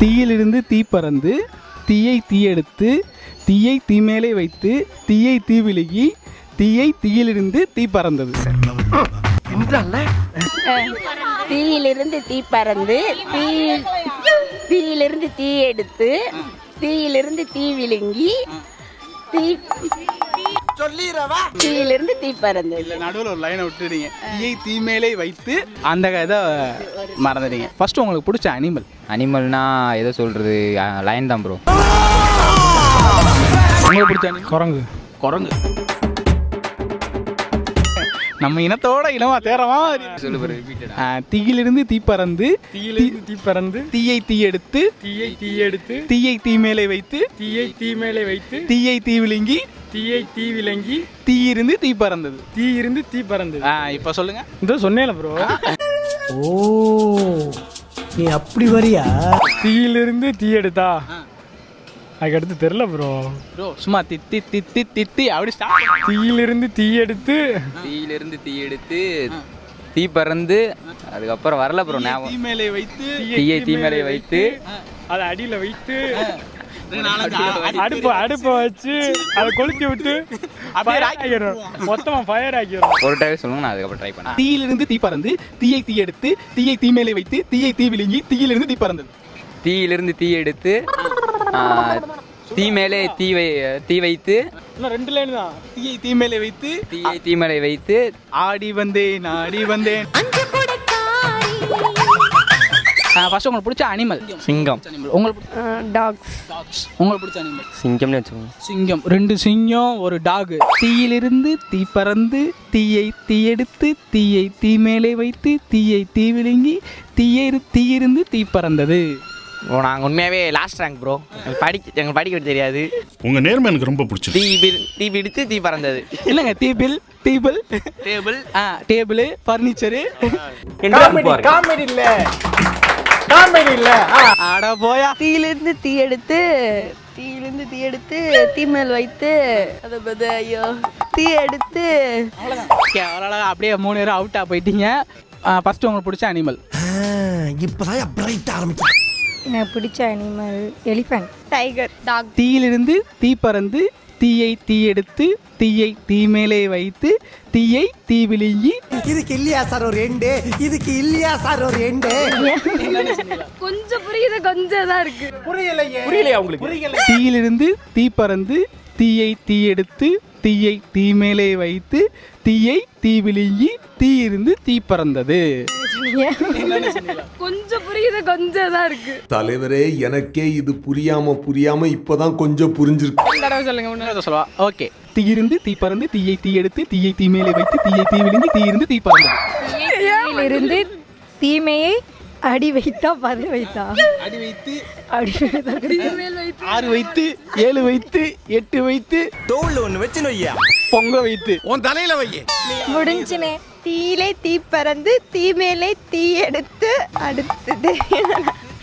தீயிலிருந்து தீ பறந்து தீயை தீயெடுத்து தீயை தீமேலே வைத்து தீயை தீ விழுகி தீயை தீயிலிருந்து தீ பறந்தது தீயிலிருந்து தீ பறந்து தீ தீயிலிருந்து தீ எடுத்து தீயிலிருந்து தீ விழுங்கி தீ தீயிலிருந்து தீ பறந்தது. இல்லை நடுவில் ஒரு லைனை விட்டுடுங்க தீயை தீமேலே வைத்து அந்த இதை மறந்துடுங்க ஃபர்ஸ்ட் உங்களுக்கு பிடிச்ச அனிமல் அனிமல்னா எதை சொல்கிறது லயன் தான் ப்ரோ உங்களுக்கு பிடிச்ச அனிமல் குரங்கு. குரங்கு. நம்ம இனத்தோட இனமா தேரமா சொல்லு ப்ரோ ரிப்பீட்டட் தீயிலிருந்து தீ பறந்து தீயிலிருந்து தீ பறந்து தீயை தீயெடுத்து தீயை தீயெடுத்து தீயை தீமேலே வைத்து தீயை தீ மேலே வைத்து தீயை தீ விழுங்கி தீயை தீ விளங்கி தீயிருந்து தீ பறந்தது. தீ இருந்து தீ பறந்தது. ஆ இப்போ சொல்லுங்க. இந்த சொன்னேல ப்ரோ ஓ நீ அப்படி வரியா? தீயிலிருந்து தீ எடுத்தா? அதுக்கடுத்து தெரில ப்ரோ ப்ரோ சும்மா தித்தி தித்தி தித்தி அப்படி ஸ்டார்ட் தீயிலிருந்து தீ எடுத்து தீயிலிருந்து தீ எடுத்து தீ பறந்து அதுக்கப்புறம் வரல ப்ரோ தீ ஞாபகம். மேலே வைத்து தீயை தீ மேலே வைத்து அதை அடியில வைத்து அடுப்பு அடுப்பை வச்சு அதை கொளுத்தி விட்டு ராக்கெட் ஆக்கிடும் மொத்தமா ஃபயர் ஆக்கிடும் ஒரு டைம் சொல்லுங்க நான் அதுக்கப்புறம் ட்ரை பண்ணேன். தீயிலிருந்து தீ பறந்து தீயை தீ எடுத்து தீயை தீ மேலே வைத்து தீயை தீ விழுங்கி தீயிலிருந்து தீ பறந்தது. தீயிலிருந்து தீ எடுத்து தீ மேலே தீ வை தீ வைத்து இன்னும் ரெண்டு லைன் தான். தீயை தீ மேலே வைத்து தீயை தீ மேலே வைத்து ஆடி வந்தேன் ஆடி வந்தேன். ஃபர்ஸ்ட் உங்களுக்கு பிடிச்ச அனிமல் சிங்கம். உங்களுக்கு டாக்ஸ் டாக்ஸ் உங்களுக்கு பிடிச்ச அனிமல் சிங்கம்னு வச்சுக்கோங்க. சிங்கம். ரெண்டு சிங்கம் ஒரு டாக் தீயிலிருந்து தீ பறந்து தீயை தீயெடுத்து தீயை தீ மேலே வைத்து தீயை தீ விழுங்கி தீயை தீயிருந்து தீ பறந்தது. ஓ நாங்கள் உண்மையாகவே லாஸ்ட் ரேங்க் ப்ரோ படிக்க எங்களுக்கு படிக்க தெரியாது. உங்க நேர்மை எனக்கு ரொம்ப பிடிச்சிருக்கு தீ பிடி- தீ பிடித்து தீ பறந்தது. இல்லைங்க டேபிள் டேபிள் டேபிள் ஆ டேபிள் ஃபர்னிச்சரு காமெடி காமெடி இல்ல. காமெடி இல்ல. ஆட போயா. தீயிலிருந்து தீ எடுத்து தீயிலிருந்து தீ எடுத்து தீ மேல் வைத்து அதை பத ஐயோ தீ எடுத்து. அவ்வளோ அப்படியே மூணு பேரும் அவுட்டாக போயிட்டீங்க. ஃபர்ஸ்ட் உங்களுக்கு பிடிச்ச அனிமல் இப்பதான் பிரைட் ஆரம்பிச்சு எனக்கு பிடிச்ச அனிமல் எலிஃபண்ட் டைகர் டாக் தீயிலிருந்து தீ பறந்து தீயை தீ எடுத்து தீயை தீ மேலே வைத்து தீயை தீ விழுங்கி. இதுக்கு இல்லையா சார் ஒரு ரெண்டு இதுக்கு இல்லையா சார் ஒரு ரெண்டு கொஞ்சம் புரியுது கொஞ்சம் தான் இருக்கு. புரியலையே. புரியலையா உங்களுக்கு? தீயிலிருந்து தீ பறந்து தீயை தீ எடுத்து தீயை தீ மேலே வைத்து தீயை தீ விழுங்கி தீயிருந்து தீ பறந்தது. கொஞ்சம் புரியுது கொஞ்சம் தான் இருக்கு. தலைவரே எனக்கே இது புரியாம புரியாம இப்பதான் கொஞ்சம் புரிஞ்சிருக்கு. சொல்லுங்க சொல்லவா. ஓகே தீயிருந்து தீ பறந்து தீயை தீ எடுத்து தீயை தீ மேலே வைத்து தீயை தீ விழுங்கி தீயிருந்து தீ பறந்தது. இருந்து தீமையை அடி வைத்தா பதை வைத்தா? அடி வைத்து. அடி வைத்தா ஆறு வைத்து ஏழு வைத்து எட்டு வைத்து. தோல்ல ஒண்ணு வச்சு நொய்யா. பொங்க வைத்து. உன் தலையில வையே முடிஞ்சுனே. தீயிலே தீ பறந்து தீ மேலே தீ எடுத்து அடுத்தது.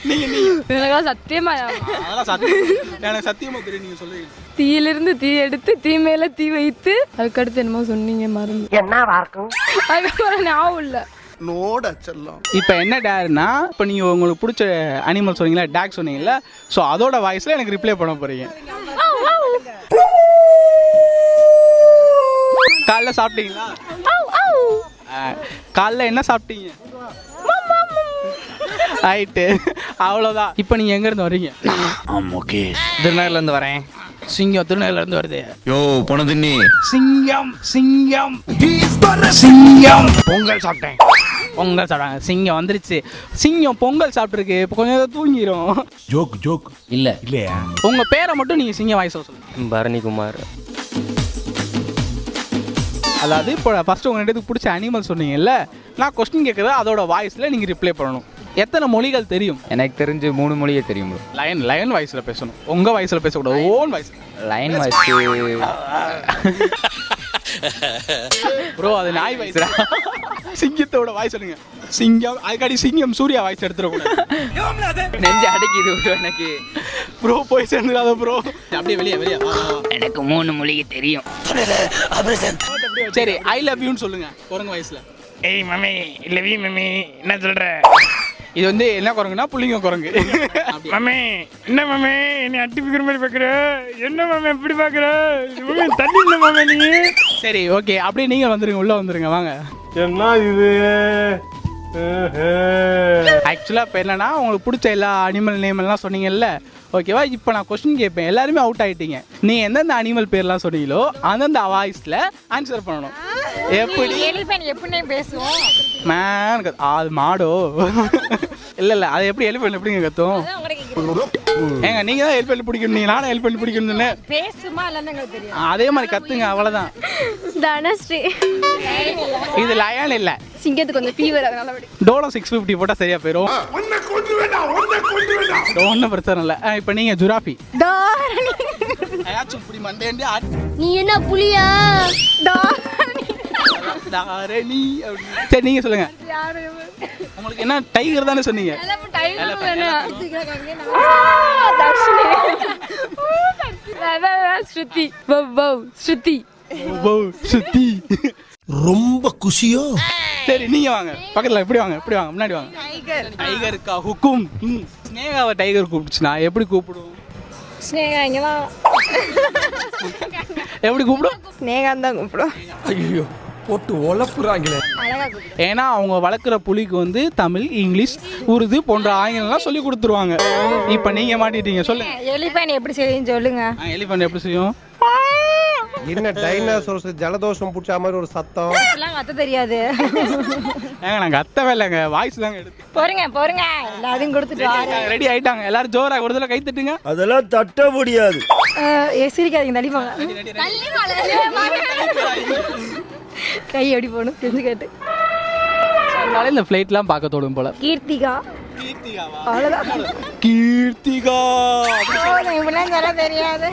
எனக்கு சத்தியமா எனக்கு சத்தியமா தெரியும் நீங்க சொல்லுவீங்க தீயிலிருந்து தீ எடுத்து தீ மேல தீ வைத்து அதுக்கடுத்து என்னமோ சொன்னீங்க மறந்து. என்னவா இருக்கும்? அதுக்கப்புறம் ஞாபகம் இல்ல. நோட செல்லம் இப்போ என்ன டேர்னா இப்போ நீங்கள் உங்களுக்கு பிடிச்ச அனிமல் சொன்னீங்களா டாக் சொன்னீங்கல்ல ஸோ அதோட வாய்ஸில் எனக்கு ரிப்ளை பண்ண போறீங்க. காலைல சாப்பிட்டீங்களா? காலைல என்ன சாப்பிட்டீங்க? ரைட்டு அவ்வளோதான் இப்போ நீங்கள் எங்கேருந்து வரீங்க திருநகர்லேருந்து வரேன். சிங்கம் திருநெல்வேலிருந்து வருது. யோ பொணதின்னி சிங்கம் சிங்கம். சிங்கம். பொங்கல் சாப்பிட்டேன். பொங்கல் சாப்பிட்டாங்க சிங்கம் வந்துருச்சு. சிங்கம் பொங்கல் சாப்பிட்ருக்கு இப்போ கொஞ்சம் தூங்கிடும் ஜோக் ஜோக். இல்லை. இல்லையா? உங்க பேரை மட்டும் நீங்க சிங்கம் வாய்ஸ் சொல்லுங்க. பரணிக்குமார் அதாவது இப்போ ஃபர்ஸ்ட் உங்க ரெண்டுத்துக்கு பிடிச்ச அனிமல் சொன்னீங்கல்ல நான் கொஸ்டின் கேட்குறது அதோட வாய்ஸ்ல நீங்க ரிப்ளை பண்ணணும். எத்தனை மொழிகள் தெரியும்? எனக்கு தெரிஞ்சு மூணு மொழியே தெரியும் ப்ரோ லயன் லயன் வாய்ஸ்ல பேசணும். உங்க வாய்ஸ்ல பேசக்கூடாது. Own voice line voice bro அது நாய் வாய்ஸ்ரா சிங்கத்தோட வாய்ஸ் எடுங்க சிங்கம் அதுக்காடி சிங்கம் சூர்யா வாய்ஸ் எடுத்துடக்கூடாது நெஞ்சு அடைக்குது எனக்கு. ப்ரோ போய் சேர்ந்துடாத ப்ரோ. அப்படியே வெளியே வெளியே. எனக்கு மூணு மொழிக்கு தெரியும். சரி ஐ லவ் யூன்னு சொல்லுங்க குரங்கு வயசுல ஏய் மம்மி இல்ல வீ மம்மி. என்ன சொல்ற? இது வந்து என்ன குரங்குனா புள்ளிங்க குரங்கு. மம்மி என்ன மம்மி? என்னை அட்டி பிக்கிற மாதிரி பாக்குற? என்ன மம்மி எப்படி பாக்குற? மம்மி தண்ணி இல்ல மம்மி நீ. சரி ஓகே அப்படியே நீங்க வந்துருங்க உள்ள வந்துருங்க வாங்க. என்ன இது? ஆக்சுவலாக இப்போ என்னன்னா உங்களுக்கு பிடிச்ச எல்லா அனிமல் நேம் எல்லாம் சொன்னீங்கல்ல? ஓகேவா இப்போ நான் கொஸ்டின் கேட்பேன். எல்லாருமே அவுட் ஆயிட்டீங்க. நீ எந்தெந்த அனிமல் பேர்லாம் சொன்னீங்களோ அந்தந்த வாய்ஸில் ஆன்சர் பண்ணணும். எப்படி? எப்படி பேசுவோம்? மேன் அது மாடோ. இல்லை இல்லை. அது எப்படி எலிஃபென்ட் எப்படிங்க கத்தும்? ஏங்க நீங்கள் தான் எலிஃபென்ட் பிடிக்கணும். நீங்க நானும் எலிஃபென்ட் பிடிக்கணும்னு சொன்னேன். பேசுமா இல்லைன்னு தெரியும் அதே மாதிரி கத்துங்க அவ்வளோதான் தனஸ்ரீ. இது லயன் இல்லை. சிங்கத்துக்கு கொஞ்சம் ஃபீவர் அதனால அப்படி. டோலோ சிக்ஸ் ஃபிஃப்டி போட்டால் சரியா போயிடும் ஒன்றும் பிரச்சனை இல்லை. இப்போ நீங்கள் ஜுராஃபி. நீ என்ன புலியா? தாரணி அப்படின்னு. சரி நீங்க சொல்லுங்க. உங்களுக்கு என்ன டைகர் தானே சொன்னீங்க? ஸ்ருதி. வவ் ஸ்ருதி. சுத்தி ரொம்ப குஷியோ? சரி நீங்க வாங்க. பக்கத்துல இப்படி வாங்க இப்படி வாங்க முன்னாடி வாங்க. டைகருக்கா ஹுக்கும் ம். ஸ்னேகாவை டைகர் கூப்பிடுச்சுனா எப்படி கூப்பிடும்? ஸ்னேகா இங்கே எப்படி கூப்பிடும்? ஸ்னேகான் தான் கூப்பிடும். ஐயோ. போட்டு ஒலப்புறாங்களே ஏன்னா அவங்க வளர்க்குற புலிக்கு வந்து தமிழ் இங்கிலீஷ் உருது போன்ற ஆங்கிலம்லாம் சொல்லி கொடுத்துருவாங்க. இப்போ நீங்க மாட்டிட்டீங்க சொல்லுங்க எலிஃபென்ட் எப்படி செய்யுன்னு சொல்லுங்க. எலிஃபண்ட் எப்படி செய்யும்? என்ன டைனாசோர்ஸ் ஜலதோஷம் பிடிச்ச மாதிரி ஒரு சத்தம்? எல்லாம் கத்த தெரியாது. ஏங்க நாங்கள் அத்தவே இல்லைங்க வாய்ஸ் தாங்க எடுத்து. பொறுங்க பொறுங்க. எல்லாத்தையும் கொடுத்துட்டு ரெடி ஆயிட்டாங்க. எல்லாரும் ஜோரா ஒரு தடவை கை தட்டுங்க. அதெல்லாம் தட்ட முடியாது. ஏ சிரிக்காதீங்க தள்ளிப்பாங்க. கை எப்படி போகணும் தெரிஞ்சு கேட்டு. அதனால இந்த ஃப்ளைட்லாம் பார்க்க தோடும் போல. கீர்த்திகா. அவ்வளோதான் கீர்த்திகா! இப்படிலாம் சொல்ல தெரியாது.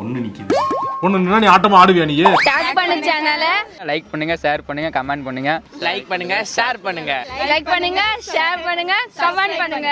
ஒண்ணு நீ ஆட்டமா ஆடுவியா நீ? ஸ்டார்ட் பண்ண சேனல லைக் பண்ணுங்க ஷேர் பண்ணுங்க கமெண்ட் பண்ணுங்க. லைக் பண்ணுங்க ஷேர் பண்ணுங்க. லைக் பண்ணுங்க ஷேர் பண்ணுங்க கமெண்ட் பண்ணுங்க.